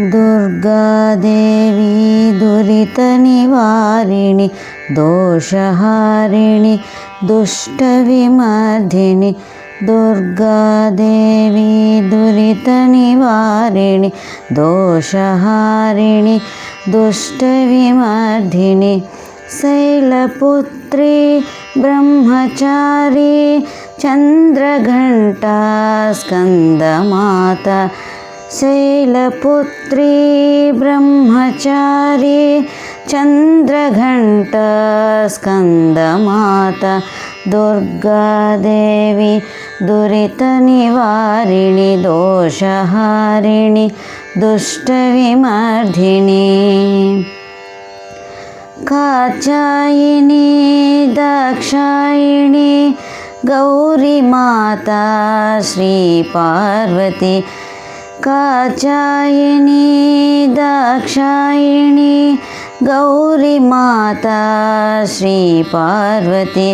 दुर्गादेवी दुरितनिवारिणि दोषहारिणि दुष्टविमर्धिनि दुर्गादेवी दुरितनिवारिणि दोषहारिणि दुष्टविमर्धिनि शैलपुत्री ब्रह्मचारी चन्द्रघण्टा स्कन्दमाता शैलपुत्री ब्रह्मचारी चन्द्रघण्टा स्कन्दमाता दुर्गादेवी दुरितनिवारिणि दोषहारिणि दुष्टविमर्धिनि। काचायिनी दाक्षायिणी गौरीमाता श्रीपार्वती काचायिनी दाक्षायिणी गौरीमाता श्रीपार्वती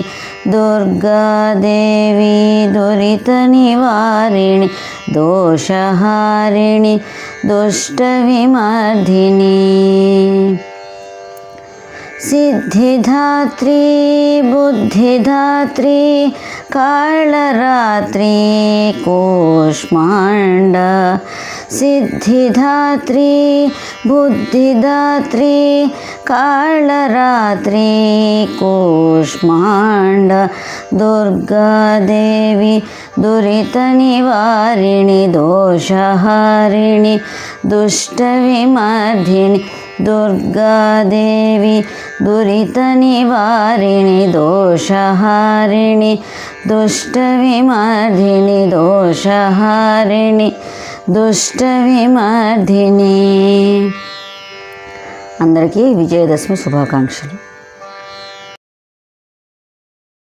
दुर्गादेवी दुरितनिवारिणि दोषहारिणि दुष्टविमर्धिनी सिद्धिधात्री बुद्धिधात्री कालरात्री कूष्माण्ड सिद्धिधात्री बुद्धिदात्री काळरात्री कूष्माण्ड दुर्गादेवी दुरितनिवारिणि दोषहारिणि दुष्टविमर्धिनि दुर्गादेवी दुरितनिवारिणि दोषहारिणि दुष्टविमर्धिनि दोषहारिणि దుష్టవిమర్ధిని. అందరికీ విజయదశమి శుభాకాంక్షలు.